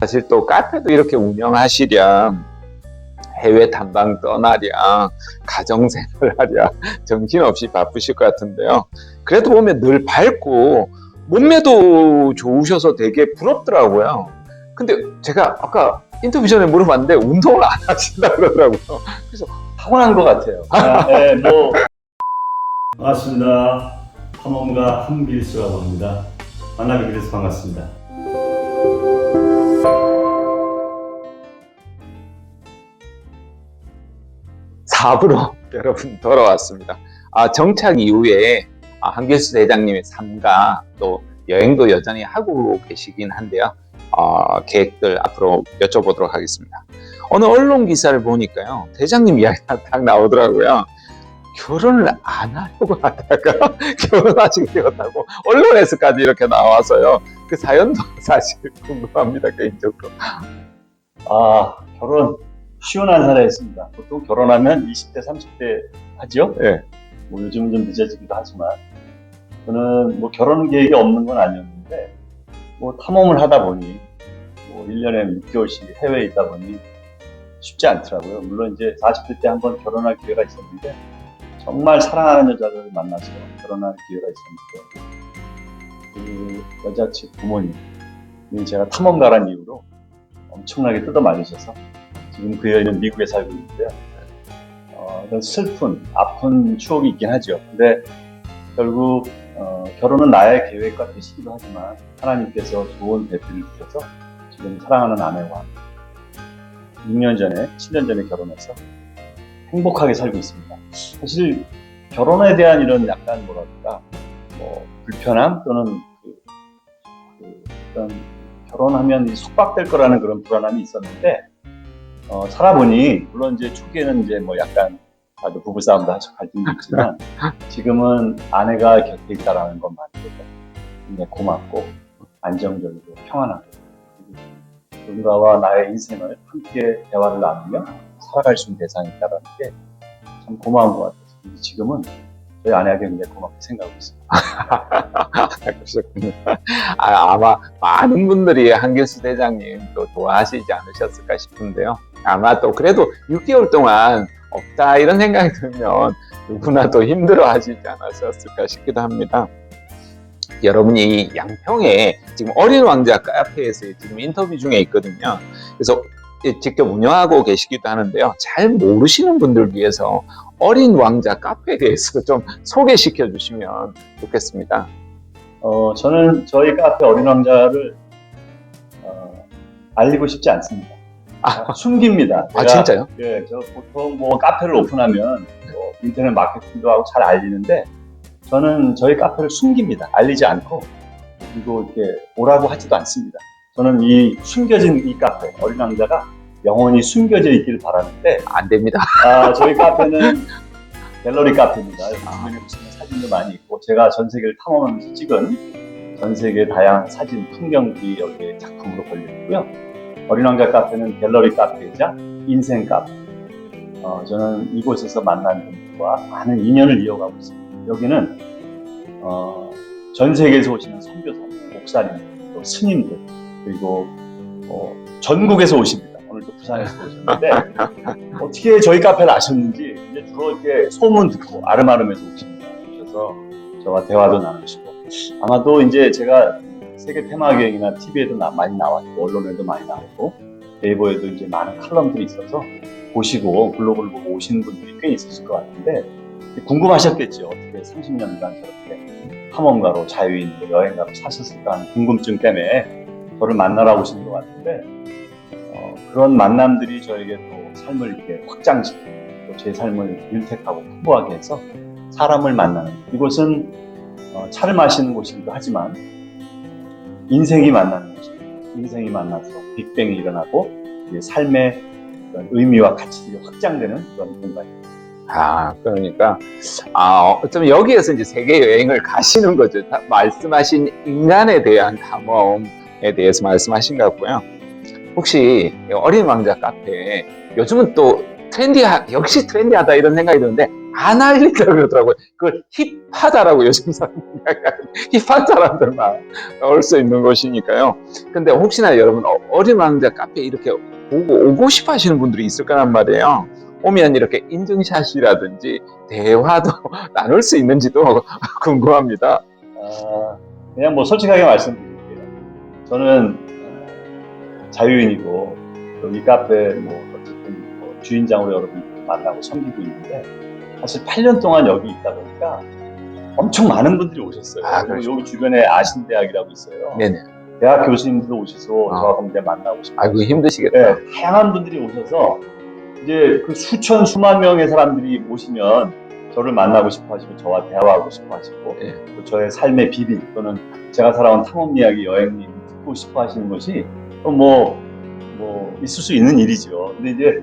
사실 또 카페도 이렇게 운영하시랴 해외 탐방 떠나랴 가정생활하랴 정신없이 바쁘실 것 같은데요. 그래도 보면 늘 밝고 몸매도 좋으셔서 되게 부럽더라고요. 근데 제가 아까 인터뷰 전에 물어봤는데 운동을 안 하신다 그러더라고요. 타고난 것 같아요. 아, 네, 뭐 반갑습니다. 탐험가 한길수라고 합니다. 만나뵙게 돼서 반갑습니다. 사부로 여러분 돌아왔습니다. 아, 정착 이후에 아, 한길수 대장님의 삶과 또 여행도 여전히 하고 계시긴 한데요. 어, 계획들 앞으로 여쭤보도록 하겠습니다. 어느 언론 기사를 보니까요. 대장님 이야기가 딱 나오더라고요. 결혼을 안 하려고 하다가 결혼하시게 되었다고 언론에서까지 이렇게 나와서요. 그 사연도 사실 궁금합니다, 개인적으로. 아, 결혼 쉬운 한 살에 했습니다. 보통 결혼하면 20대, 30대 하죠. 예. 뭐 요즘은 좀 늦어지기도 하지만 저는 뭐 결혼 계획이 없는 건 아니었는데 뭐 탐험을 하다 보니 뭐 1년에 6개월씩 해외에 있다 보니 쉽지 않더라고요. 물론 이제 40대 때 한번 결혼할 기회가 있었는데 정말 사랑하는 여자를 만나서 결혼할 기회가 있었는데 그 여자 측 부모님이 제가 탐험가란 이유로 엄청나게 뜯어 말리셔서 지금 그 여인은 미국에 살고 있는데요. 어, 그런 슬픈, 아픈 추억이 있긴 하죠. 근데 결국 어, 결혼은 나의 계획과 뜻이기도 하지만 하나님께서 좋은 배필을 주셔서 지금 사랑하는 아내와 6년 전에, 7년 전에 결혼해서 행복하게 살고 있습니다. 사실 결혼에 대한 이런 약간 뭐랄까, 뭐 불편함 또는 그, 그 어떤 결혼하면 속박될 거라는 그런 불안함이 있었는데 어, 살아보니 물론 이제 초기에는 이제 뭐 약간 다들 부부 싸움도 하죠 갈등도 있지만 지금은 아내가 곁에 있다라는 것만으로도 굉장히 고맙고 안정적이고 평안하고 누군가와 나의 인생을 함께 대화를 나누며 살아갈 수 있는 대상이 있다는 게 참 고마운 것 그래서 지금은 저희 아내에게 굉장히 고맙게 생각하고 있습니다. 그러셨군요. 아, 아마 많은 분들이 한길수 대장님 또 좋아하시지 않으셨을까 싶은데요. 아마 또 그래도 6개월 동안 없다 이런 생각이 들면 누구나 또 힘들어 하시지 않았을까 싶기도 합니다. 여러분이 이 양평에 지금 어린 왕자 카페에서 지금 인터뷰 중에 있거든요. 그래서 직접 운영하고 계시기도 하는데요. 잘 모르시는 분들 위해서 어린 왕자 카페에 대해서 좀 소개시켜 주시면 좋겠습니다. 어, 저는 저희 카페 어린 왕자를 어, 알리고 싶지 않습니다. 아. 숨깁니다. 아, 제가, 진짜요? 예, 저 보통 뭐 카페를 오픈하면 뭐 인터넷 마케팅도 하고 잘 알리는데 저는 저희 카페를 숨깁니다. 알리지 않고 그리고 이렇게 오라고 하지도 않습니다. 저는 이 숨겨진 이 카페 어린 왕자가 영원히 숨겨져 있기를 바라는데 안 됩니다. 아, 저희 카페는 갤러리 카페입니다. 주변에 보시면 사진도 많이 있고 제가 전 세계를 탐험하면서 찍은 전 세계 다양한 사진, 풍경들이 여기에 작품으로 걸려 있고요. 어린 왕자 카페는 갤러리 카페이자 인생 카페. 어, 저는 이곳에서 만난 분들과 많은 인연을 이어가고 있습니다. 여기는 어, 전 세계에서 오시는 선교사, 목사님, 또 스님들 그리고 어, 전국에서 오십니다. 오늘도 부산에서 오셨는데 어떻게 저희 카페를 아셨는지 이제 주로 이렇게 소문 듣고 아름아름해서 오십니다. 오셔서 저와 대화도 나누시고 아마도 이제 제가 세계 테마기행이나 TV에도 많이 나왔고 언론에도 많이 나왔고 네이버에도 이제 많은 칼럼들이 있어서 보시고 블로그를 보고 오시는 분들이 꽤 있으실 것 같은데 궁금하셨겠죠. 어떻게 30년간 저렇게 탐험가로 자유인으로 여행가로 사셨을까 하는 궁금증 때문에 저를 만나러 오시는 것 같은데 어, 그런 만남들이 저에게 또 삶을 이렇게 확장시키고 또 제 삶을 윤택하고 풍부하게 해서 사람을 만나는 이곳은 어, 차를 마시는 곳이기도 하지만 인생이 만나는 곳입니다. 인생이 만나서 빅뱅이 일어나고 삶의 의미와 가치들이 확장되는 그런 공간입니다. 아, 그러니까, 아, 어쩌면 여기에서 이제 세계 여행을 가시는 거죠. 다 말씀하신 인간에 대한 탐험에 대해서 말씀하신 것 같고요. 혹시 어린 왕자 카페, 요즘은 또 트렌디 하, 역시 트렌디하다 이런 생각이 드는데, 안 알린다 그러더라고요. 그걸 힙하다라고 요즘 사람들이 힙한 사람들만 올 수 있는 곳이니까요. 근데 혹시나 여러분 어- 왕자 카페 이렇게 보고 오고 싶어 하시는 분들이 있을 거란 말이에요. 오면 이렇게 인증샷이라든지 대화도 나눌 수 있는지도 궁금합니다. 아, 그냥 뭐 솔직하게 말씀드릴게요. 저는 어, 자유인이고 여기 카페 뭐 어쨌든 뭐 주인장으로 여러분 만나고 섬기고 있는데 사실 8년 동안 여기 있다 보니까 엄청 많은 분들이 오셨어요. 아, 그리고 그러시구나. 여기 주변에 아신 대학이라고 있어요. 네네. 대학 교수님들도 오셔서 아. 저하고 이제 만나고 싶어요. 아이고 힘드시겠다. 네, 다양한 분들이 오셔서 이제 그 수천 수만 명의 사람들이 오시면 저를 만나고 싶어 하시고 저와 대화하고 싶어 하시고 예. 또 저의 삶의 비밀 또는 제가 살아온 탐험 이야기 여행 얘기 듣고 싶어 하시는 것이 뭐, 뭐 있을 수 있는 일이죠. 근데 이제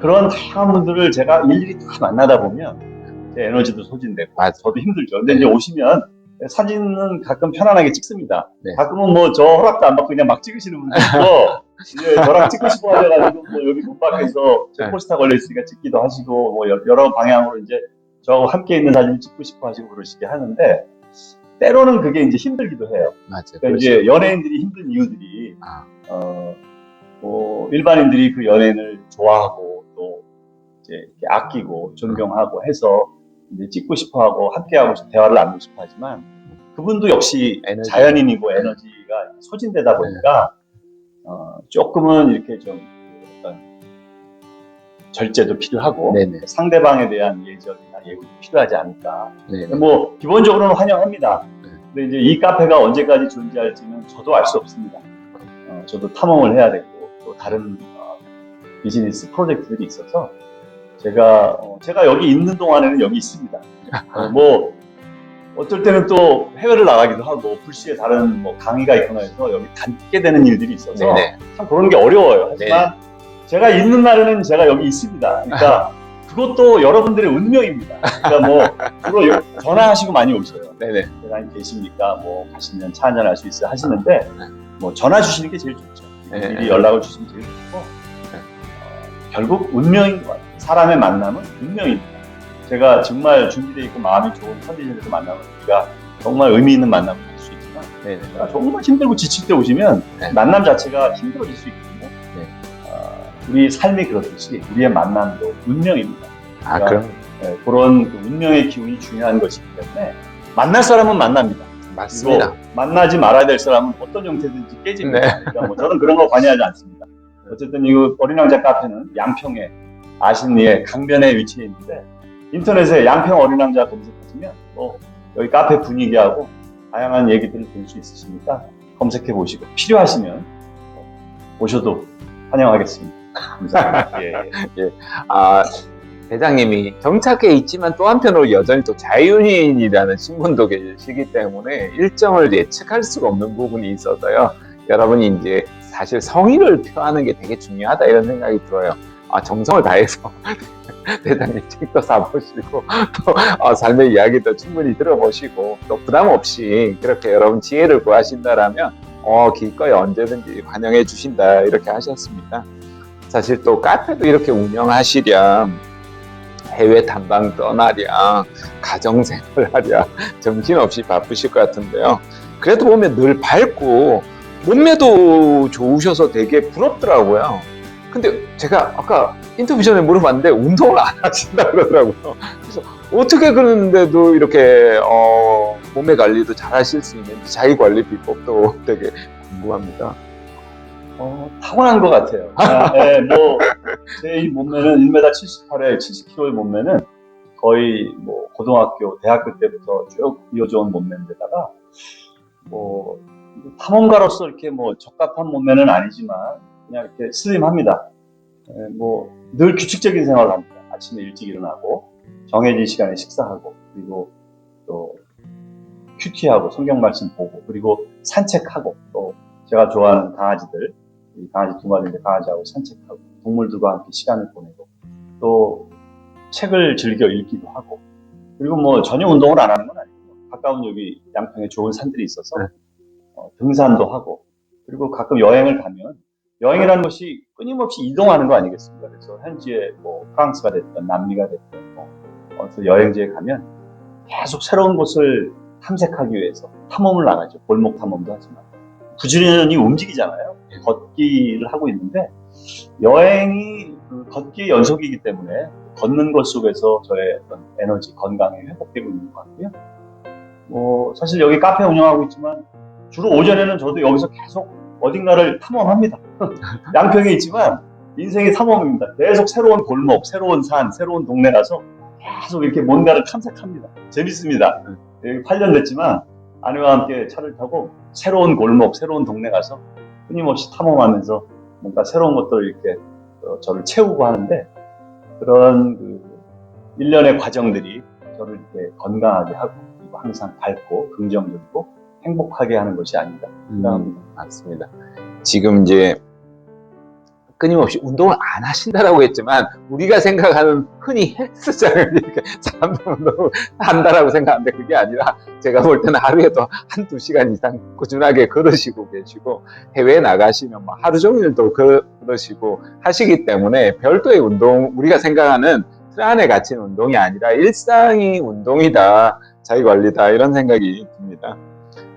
그런 분들을 제가 일일이 다 만나다 보면 제 에너지도 소진되고 맞아. 저도 힘들죠. 근데 이제 오시면 사진은 가끔 편안하게 찍습니다. 네. 가끔은 뭐 저 허락도 안 받고 그냥 막 찍으시는 분도 있고 이제 저랑 찍고 싶어 하셔가지고 뭐 여기 문밖에서 제 네. 포스터 걸려 있으니까 찍기도 하시고 뭐 여- 여러 방향으로 이제 저하고 함께 있는 사진을 찍고 싶어 하시고 그러시게 하는데 때로는 그게 이제 힘들기도 해요. 맞아요. 그러니까 이제 연예인들이 힘든 이유들이 아. 어, 뭐 일반인들이 그 연예인을 좋아하고 또 이제 아끼고 존경하고 해서 이제 찍고 싶어하고 함께하고 싶- 대화를 나누고 싶어하지만 그분도 역시 에너지. 자연인이고 에너지가 소진되다 보니까 어, 조금은 이렇게 좀 어떤 절제도 필요하고 네네. 상대방에 대한 예절이나 예우도 필요하지 않을까 네네. 뭐 기본적으로는 환영합니다. 네. 근데 이제 이 카페가 언제까지 존재할지는 저도 알 수 없습니다. 어, 저도 탐험을 해야 되고 또 다른 어, 비즈니스 프로젝트들이 있어서 제가 어, 제가 여기 있는 동안에는 여기 있습니다. 어, 뭐 어쩔 때는 또 해외를 나가기도 하고 불시에 다른 뭐 강의가 있거나 해서 여기 담게 되는 일들이 있어서 네네. 참 그런 게 어려워요. 하지만 제가 있는 날에는 제가 여기 있습니다. 그러니까 그것도 여러분들의 운명입니다. 그러니까 뭐 주로 여- 전화하시고 많이 오셔요. 네네. 대단히 계십니까? 뭐 가시면 차 한잔 할 수 있어요 하시는데 뭐 전화 주시는 게 제일 좋죠. 네. 미리 연락을 주시면 제일 좋고 네. 어, 결국 운명인 것 같아요. 사람의 만남은 운명입니다. 제가 정말 준비되어 있고 마음이 좋은 컨디션에서 만나면 우리가 정말 의미 있는 만남을 할 수 있지만 네네. 제가 정말 힘들고 지칠 때 오시면 네. 만남 자체가 힘들어질 수 있거든요. 네. 어, 우리 삶이 그렇듯이 우리의 만남도 운명입니다. 아 그럼 예, 그런 그 운명의 기운이 중요한 것이기 때문에 만날 사람은 만납니다. 맞습니다. 만나지 말아야 될 사람은 어떤 형태든지 깨집니다. 네. 그러니까 뭐 저는 그런 거 관여하지 않습니다. 어쨌든 이 어린 왕자 카페는 양평에 아신리의 강변에 위치해 있는데 인터넷에 양평 어린 왕자 검색하시면 뭐 여기 카페 분위기하고 다양한 얘기들을 볼 수 있으시니까 검색해 보시고 필요하시면 오셔도 환영하겠습니다. 감사합니다. 예, 예. 아, 대장님이 정착해 있지만 또 한편으로 여전히 또 자유인이라는 신분도 계시기 때문에 일정을 예측할 수가 없는 부분이 있어서요. 여러분이 이제 사실 성의를 표하는 게 되게 중요하다 이런 생각이 들어요. 아, 정성을 다해서 대장님 책도 사보시고 또 어, 삶의 이야기도 충분히 들어보시고 또 부담 없이 그렇게 여러분 지혜를 구하신다라면 어, 기꺼이 언제든지 환영해 주신다 이렇게 하셨습니다. 사실 또 카페도 이렇게 운영하시랴 해외 탐방 떠나랴 가정생활 하랴 정신없이 바쁘실 것 같은데요. 그래도 보면 늘 밝고 몸매도 좋으셔서 되게 부럽더라고요. 근데 제가 아까 인터뷰 전에 물어봤는데 운동을 안 하신다 그러더라고요. 그래서 어떻게 그러는데도 이렇게 어, 몸매 관리도 잘 하실 수 있는지 자기 관리 비법도 되게 궁금합니다. 어, 타고난 것 같아요. 아, 예, 뭐, 제 이 몸매는 1m 78에 70kg의 몸매는 거의 뭐, 고등학교, 대학교 때부터 쭉 이어져온 몸매인데다가, 뭐, 탐험가로서 이렇게 뭐, 적합한 몸매는 아니지만, 그냥 이렇게 슬림합니다. 예, 뭐, 늘 규칙적인 생활을 합니다. 아침에 일찍 일어나고, 정해진 시간에 식사하고, 그리고 또, 큐티하고, 성경 말씀 보고, 그리고 산책하고, 또, 제가 좋아하는 강아지들, 이 강아지 두 마리인데 강아지하고 산책하고 동물들과 함께 시간을 보내고 또 책을 즐겨 읽기도 하고 그리고 뭐 전혀 운동을 안 하는 건 아니고 가까운 여기 양평에 좋은 산들이 있어서 네. 어, 등산도 하고 그리고 가끔 여행을 가면 여행이라는 것이 끊임없이 이동하는 거 아니겠습니까? 그래서 현지에 뭐 프랑스가 됐든 남미가 됐든 뭐 어서 여행지에 가면 계속 새로운 곳을 탐색하기 위해서 탐험을 나가죠. 골목 탐험도 하지만 부지런히 움직이잖아요. 걷기를 하고 있는데 여행이 그 걷기의 연속이기 때문에 걷는 것 속에서 저의 어떤 에너지, 건강이 회복되고 있는 것 같고요. 뭐 사실 여기 카페 운영하고 있지만 주로 오전에는 저도 여기서 계속 어딘가를 탐험합니다. 양평에 있지만 인생이 탐험입니다. 계속 새로운 골목, 새로운 산, 새로운 동네 가서 계속 이렇게 뭔가를 탐색합니다. 재밌습니다. 여기 8년 됐지만 아내와 함께 차를 타고 새로운 골목, 새로운 동네 가서 끊임없이 탐험하면서 뭔가 새로운 것들을 이렇게 어, 저를 채우고 하는데 그런 그 일련의 과정들이 저를 이렇게 건강하게 하고 그리고 항상 밝고 긍정적이고 행복하게 하는 것이 아닌가 생각합니다. 음, 맞습니다. 지금 이제 끊임없이 운동을 안 하신다라고 했지만 우리가 생각하는 흔히 헬스장을 이렇게 사람들 운동을 한다라고 생각하는데 그게 아니라 제가 볼 때는 하루에도 한 두 시간 이상 꾸준하게 걸으시고 계시고 해외에 나가시면 뭐 하루 종일도 걸으시고 하시기 때문에 별도의 운동 우리가 생각하는 틀 안에 갇힌 운동이 아니라 일상이 운동이다 자기 관리다 이런 생각이 듭니다.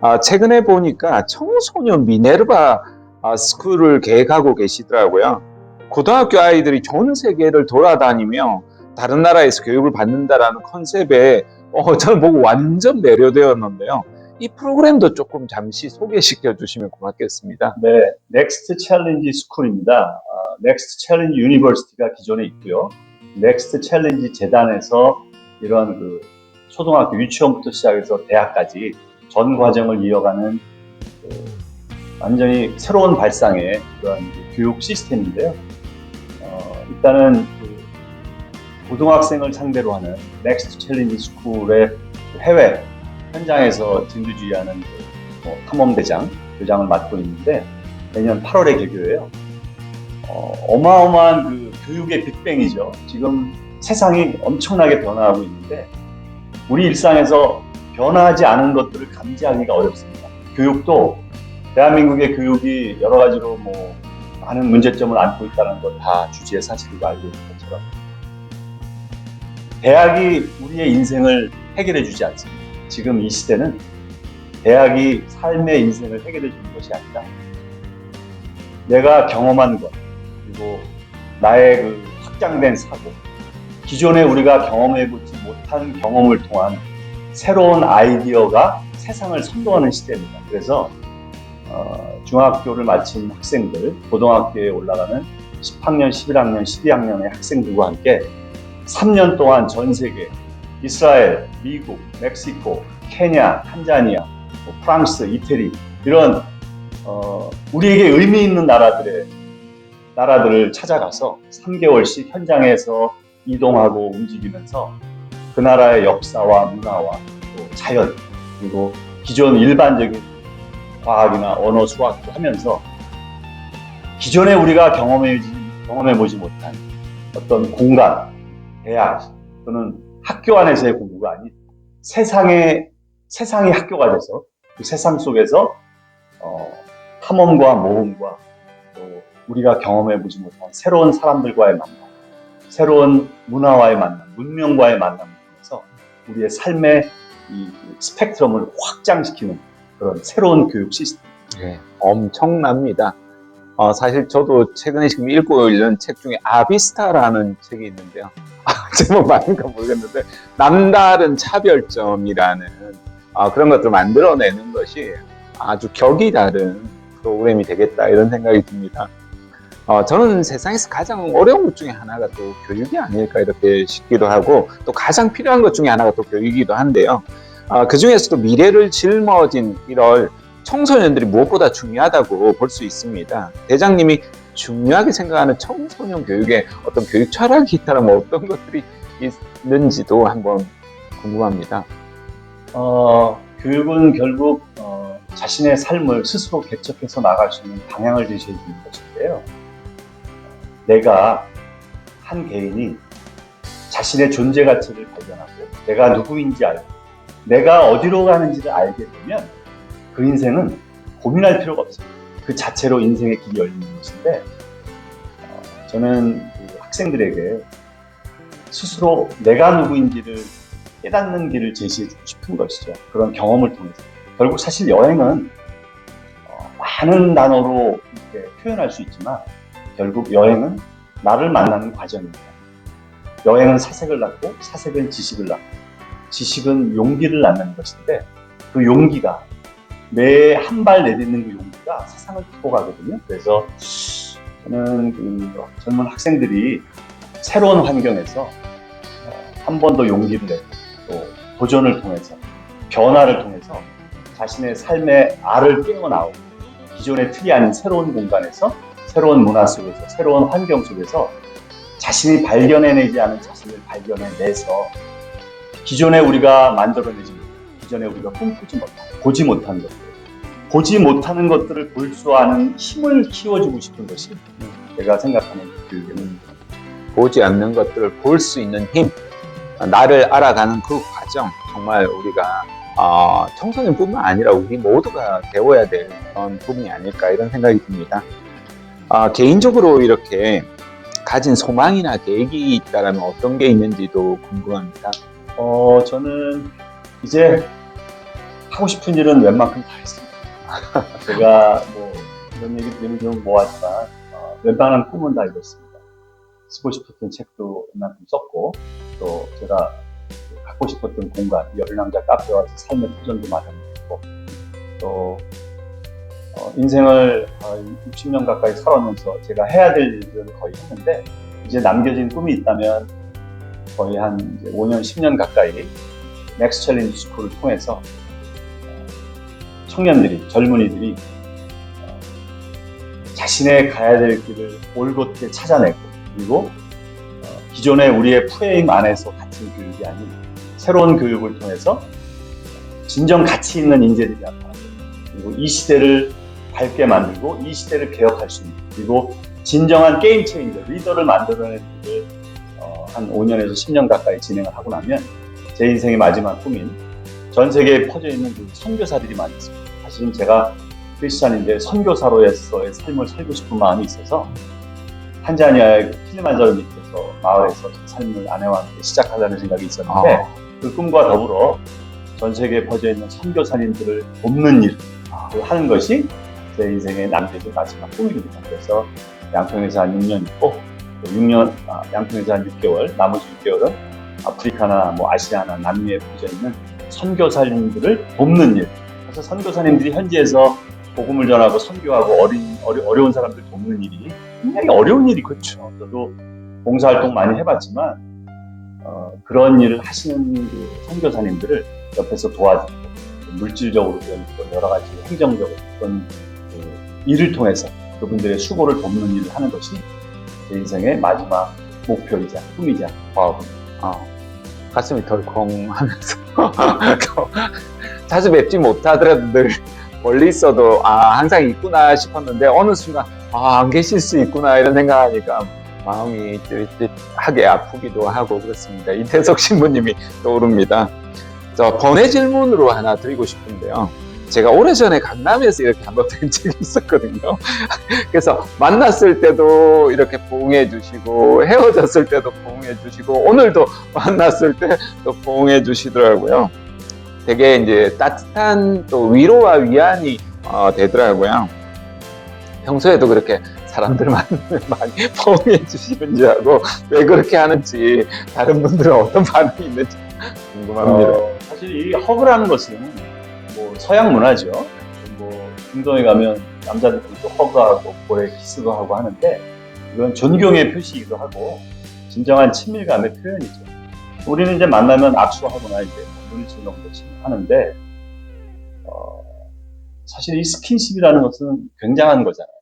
아, 최근에 보니까 청소년 미네르바 아, 스쿨을 계획하고 계시더라고요. 고등학교 아이들이 전 세계를 돌아다니며 다른 나라에서 교육을 받는다라는 컨셉에 어, 저는 보고 완전 매료되었는데요. 이 프로그램도 조금 잠시 소개시켜 주시면 고맙겠습니다. 네, 넥스트 챌린지 스쿨입니다. 아, 넥스트 챌린지 유니버시티가 기존에 있고요. 넥스트 챌린지 재단에서 이런 그 초등학교 유치원부터 시작해서 대학까지 전 과정을 이어가는 그 완전히 새로운 발상의 그런 그 교육 시스템인데요. 어, 일단은 그 고등학생을 상대로 하는 넥스트 챌린지 스쿨의 해외 현장에서 진두지휘하는 그 뭐, 탐험대장 교장을 맡고 있는데 내년 8월에 개교해요. 어, 마어마한그 교육의 빅뱅이죠. 지금 세상이 엄청나게 변화하고 있는데 우리 일상에서 변화하지 않은 것들을 감지하기가 어렵습니다. 교육도 대한민국의 교육이 여러 가지로 뭐 많은 문제점을 안고 있다는 걸 다 주지의 사실이고 알고 있는 것처럼 대학이 우리의 인생을 해결해 주지 않습니다. 지금 이 시대는 대학이 삶의 인생을 해결해 주는 것이 아니라 내가 경험한 것 그리고 나의 그 확장된 사고 기존에 우리가 경험해 보지 못한 경험을 통한 새로운 아이디어가 세상을 선도하는 시대입니다. 그래서 어, 중학교를 마친 학생들, 고등학교에 올라가는 10학년, 11학년, 12학년의 학생들과 함께 3년 동안 전 세계 이스라엘, 미국, 멕시코, 케냐, 탄자니아, 뭐 프랑스, 이태리 이런 어, 우리에게 의미 있는 나라들의 나라들을 찾아가서 3개월씩 현장에서 이동하고 움직이면서 그 나라의 역사와 문화와 또 자연 그리고 기존 일반적인 과학이나 언어 수학도 하면서 기존에 우리가 경험해 보지 못한 어떤 공간, 대학 또는 학교 안에서의 공부가 아닌 세상의 세상이 학교가 돼서 그 세상 속에서 어, 탐험과 모험과 또 우리가 경험해 보지 못한 새로운 사람들과의 만남, 새로운 문화와의 만남, 문명과의 통해서 우리의 삶의 이 스펙트럼을 확장시키는 그런 새로운 교육 시스템. 네, 엄청납니다. 어, 사실 저도 최근에 지금 읽고 있는 책 중에 아비스타라는 책이 있는데요. 아, 제목 맞는가 모르겠는데 남다른 차별점이라는 아, 그런 것들을 만들어내는 것이 아주 격이 다른 프로그램이 되겠다 이런 생각이 듭니다. 어, 저는 세상에서 가장 어려운 것 중에 하나가 또 교육이 아닐까 이렇게 싶기도 하고 또 가장 필요한 것 중에 하나가 또 교육이기도 한데요. 어, 그 중에서도 미래를 짊어진 이럴 청소년들이 무엇보다 중요하다고 볼 수 있습니다. 대장님이 중요하게 생각하는 청소년 교육에 어떤 교육 철학이 있다면 어떤 것들이 있는지도 한번 궁금합니다. 어, 교육은 결국 어, 자신의 삶을 스스로 개척해서 나갈 수 있는 방향을 제시해 주는 것인데요. 내가 한 개인이 자신의 존재 가치를 발견하고 내가 누구인지 알고 내가 어디로 가는지를 알게 되면 그 인생은 고민할 필요가 없어요. 그 자체로 인생의 길이 열리는 것인데 어, 저는 그 학생들에게 스스로 내가 누구인지를 깨닫는 길을 제시해주고 싶은 것이죠. 그런 경험을 통해서. 결국 사실 여행은 어, 많은 단어로 이렇게 표현할 수 있지만 결국 여행은 나를 만나는 과정입니다. 여행은 사색을 낳고 사색은 지식을 낳고 지식은 용기를 낳는 것인데 그 용기가 매 한 발 내딛는 그 용기가 세상을 타고 가거든요. 그래서 저는 그 젊은 학생들이 새로운 환경에서 어, 한번 더 용기를 내고 또 도전을 통해서 변화를 통해서 자신의 삶의 알을 깨어나오고 기존의 틀이 아닌 새로운 공간에서 새로운 문화 속에서 새로운 환경 속에서 자신이 발견해내지 않은 자신을 발견해내서 기존에 우리가 만들어내지 못한 기존에 우리가 꿈꾸지 못한 보지 못한 것들 보지 못하는 것들을 볼 수 아는 힘을 키워주고 싶은 것이 제가 생각하는 교육입니다. 보지 않는 것들을 볼 수 있는 힘, 나를 알아가는 그 과정, 정말 우리가 어, 청소년뿐만 아니라 우리 모두가 배워야 될 그런 부분이 아닐까 이런 생각이 듭니다. 아, 개인적으로 이렇게 가진 소망이나 계획이 있다면 어떤 게 있는지도 궁금합니다. 어, 저는 이제 하고 싶은 일은 웬만큼 다 했습니다. 제가 뭐 이런 얘기 드리면 좀 뭐하지만 어, 웬만한 꿈은 다 이뤘습니다. 쓰고 싶었던 책도 웬만큼 썼고 또 제가 갖고 싶었던 공간, 열남자 카페와 같은 삶의 도전도 마련했고 또 어, 인생을 어, 60년 가까이 살아오면서 제가 해야 될 일들을 거의 했는데 이제 남겨진 꿈이 있다면 거의 한 이제 5년, 10년 가까이 넥스 챌린지 스쿨을 통해서 어, 청년들이, 젊은이들이 어, 자신의 가야 될 길을 올곧게 찾아내고 그리고 어, 기존의 우리의 프레임 안에서 갇힌 교육이 아닌 새로운 교육을 통해서 진정 가치 있는 인재들이 나타나고 그리고 이 시대를 밝게 만들고 이 시대를 개혁할 수 있는 그리고 진정한 게임 체인저, 리더를 만들어내는 일을 어, 한 5년에서 10년 가까이 진행을 하고 나면 제 인생의 마지막 꿈인 전 세계에 퍼져 있는 그 선교사들이 많이 있습니다. 사실은 제가 크리스찬인데 선교사로서의 삶을 살고 싶은 마음이 있어서 탄자니아의 킬리만자로 밑에서 마을에서 제 삶을 아내와 함께 시작하려는 생각이 있었는데 아, 그 꿈과 더불어 전 세계에 퍼져 있는 선교사님들을 돕는 일을 하는 것이 제 인생에 남겨진 마지막 꿈입니다. 그래서 양평에서 한 6년 있고 또 6년 아, 양평에서 한 6개월 나머지 6개월은 아프리카나 뭐 아시아나 남미에 퍼져 있는 선교사님들을 돕는 일. 그래서 선교사님들이 현지에서 복음을 전하고 선교하고 어린 어려, 어려운 사람들 돕는 일이 굉장히 어려운 일이거든요. 저도 봉사활동 많이 해봤지만 어, 그런 일을 하시는 그 선교사님들을 옆에서 도와주고 물질적으로든 또 여러 가지 행정적으로 그런 그 일을 통해서 그분들의 수고를 돕는 일을 하는 것이 제 인생의 마지막 목표이자 꿈이자 과업입니다. 어, 가슴이 덜컹하면서 또 자주 뵙지 못하더라도 늘 멀리 있어도 아 항상 있구나 싶었는데 어느 순간 아 안 계실 수 있구나 이런 생각하니까 마음이 찌릿찌릿하게 아프기도 하고 그렇습니다. 이태석 신부님이 떠오릅니다. 저 번외 질문으로 하나 드리고 싶은데요. 제가 오래전에 강남에서 이렇게 한번 뵌 적이 있었거든요. 그래서 만났을 때도 이렇게 포옹해 주시고 헤어졌을 때도 포옹해 주시고 오늘도 만났을 때또 포옹해 주시더라고요. 되게 이제 따뜻한 또 위로와 위안이 어, 되더라고요. 평소에도 그렇게 사람들 만나면 많이 포옹해 주시는지 하고 왜 그렇게 하는지 다른 분들은 어떤 반응이 있는지 궁금합니다. 어, 사실 이 허그라는 것은 뭐 서양 문화죠. 뭐 중동에 가면 남자들도 허그하고 볼에 키스도 하고 하는데 이건 존경의 표시이기도 하고 진정한 친밀감의 표현이죠. 우리는 이제 만나면 악수하거나 이제 눈을 치 정도 하는데 어, 사실 이 스킨십이라는 것은 굉장한 거잖아요.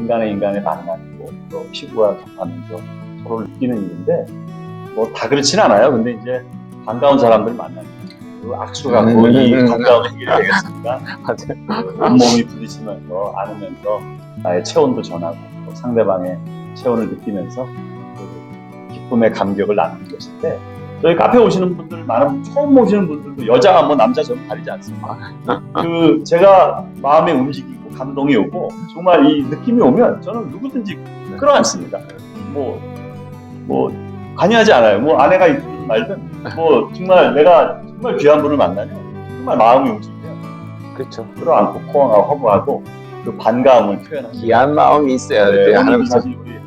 인간의 인간의 만남이고 또 피부와 접하면서 서로를 느끼는 일인데 뭐 다 그렇진 않아요. 근데 이제 반가운 사람들 만나면 그 악수가 음, 거의 음, 되겠습니까? 맞아요. 그 온몸이 부딪히면서 안으면서 나의 체온도 전하고 또 상대방의 체온을 느끼면서 그 기쁨의 감격을 나누는 것인데 저희 카페 오시는 분들 많은 처음 오시는 분들도 여자가 뭐 남자 좀 다르지 않습니까? 그 제가 마음에 움직이고 감동이 오고 정말 이 느낌이 오면 저는 누구든지 끌어안습니다. 뭐, 뭐 관여하지 않아요. 뭐 아내가 있든 말든 뭐 정말 내가 정말 귀한 분을 만나면 정말 마음이 움직여요. 그렇죠. 끌어안고 포옹하고 허브하고 그 반가움을 표현합니다. 귀한 마음이 있어야 네, 돼요. 할아버지. 사실 우리 그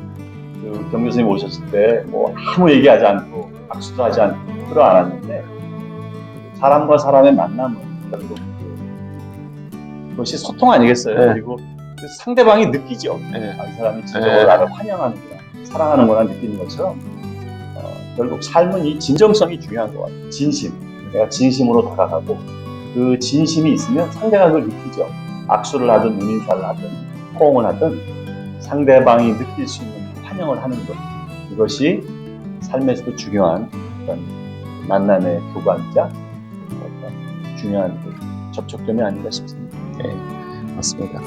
경 교수님 오셨을 때 뭐 아무 얘기하지 않고 악수도 하지 않고 끌어안았는데 사람과 사람의 만남은 결국 그- 그것이 소통 아니겠어요? 네. 그리고 그 상대방이 느끼죠. 네. 아, 이 사람이 네. 진정으로 나를 환영하는구나, 사랑하는구나 느끼는 것처럼 어, 결국 삶은 이 진정성이 중요한 것 같아요. 진심. 내가 진심으로 다가가고 그 진심이 있으면 상대가 그걸 느끼죠. 악수를 하든 눈인사를 하든 포옹을 하든 상대방이 느낄 수 있는 환영을 하는 것. 이것이 삶에서도 중요한 어떤 만남의 교관이자 어떤 중요한 그 접촉점이 아닌가 싶습니다. 맞습니다.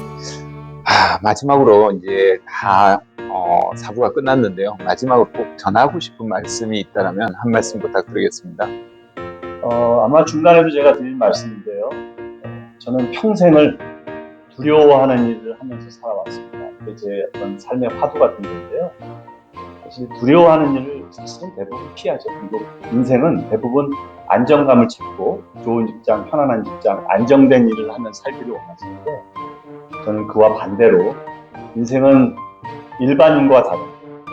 아, 마지막으로 이제 다 어, 사부가 끝났는데요. 마지막으로 꼭 전하고 싶은 말씀이 있다면 한 말씀 부탁드리겠습니다. 어, 아마 중간에도 제가 드린 말씀인데요. 어, 저는 평생을 두려워하는 일을 하면서 살아왔습니다. 그게 제 어떤 삶의 화두 같은 건데요. 사실 두려워하는 일을 사실은 대부분 피하죠. 그리고 인생은 대부분 안정감을 찾고 좋은 직장, 편안한 직장, 안정된 일을 하면 살기를 원하시는데 저는 그와 반대로 인생은 일반인과 다른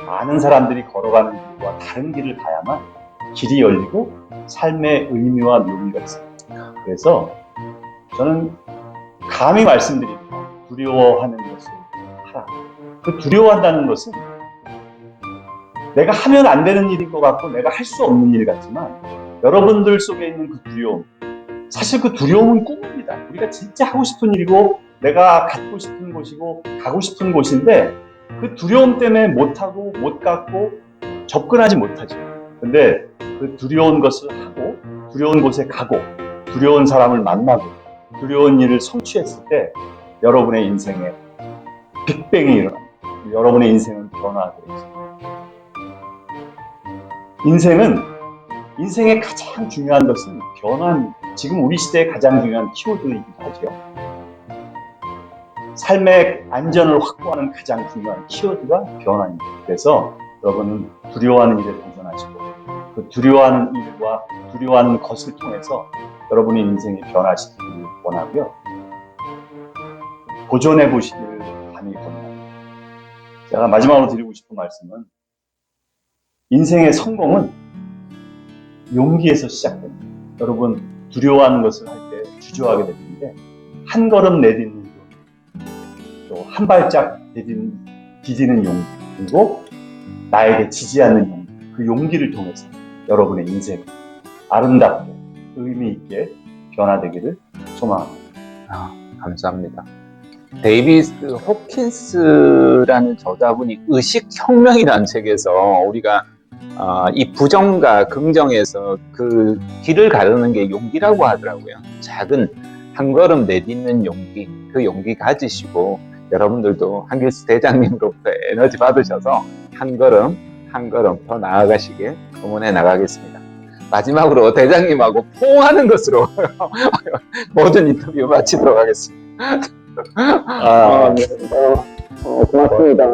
많은 사람들이 걸어가는 길과 다른 길을 가야만 길이 열리고 삶의 의미와 묘미가 있습니다. 그래서 저는 감히 말씀드립니다. 두려워하는 것을 하라. 그 두려워한다는 것은 내가 하면 안 되는 일인 것 같고 내가 할 수 없는 일 같지만 여러분들 속에 있는 그 두려움 사실 그 두려움은 꿈입니다. 우리가 진짜 하고 싶은 일이고 내가 갖고 싶은 곳이고 가고 싶은 곳인데 그 두려움 때문에 못하고 못 갖고 접근하지 못하죠. 근데 그 두려운 것을 하고 두려운 곳에 가고 두려운 사람을 만나고 두려운 일을 성취했을 때 여러분의 인생에 빅뱅이 일어납니다. 여러분의 인생은 변화하게 되죠. 인생은 인생의 가장 중요한 것은 변화입니다. 지금 우리 시대의 가장 중요한 키워드이기도 하죠. 삶의 안전을 확보하는 가장 중요한 키워드가 변화입니다. 그래서 여러분은 두려워하는 일에 도전하시고 그 두려워하는 일과 두려워하는 것을 통해서 여러분의 인생이 변화시키기를 원하고요. 도전해 보시기를 감히 권합니다. 제가 마지막으로 드리고 싶은 말씀은 인생의 성공은 용기에서 시작됩니다. 여러분 두려워하는 것을 할 때 주저하게 될 텐데 한 걸음 내딛는 용기, 또 한 발짝 내딛는 디디는 용기, 그리고 나에게 지지 않는 용기, 그 용기를 통해서 여러분의 인생 아름답게 의미 있게 변화되기를 소망합니다. 감사합니다. 데이비스 호킨스라는 저자분이 의식혁명이라는 책에서 우리가 어, 이 부정과 긍정에서 그 길을 가르는 게 용기라고 하더라고요. 작은 한 걸음 내딛는 용기, 그 용기 가지시고 여러분들도 한길스 대장님으로부터 에너지 받으셔서 한 걸음 한 걸음 더 나아가시길 응원해 나가겠습니다. 마지막으로 대장님하고 포옹하는 것으로 모든 인터뷰 마치도록 하겠습니다. 아, 네. 어, 어, 고맙습니다.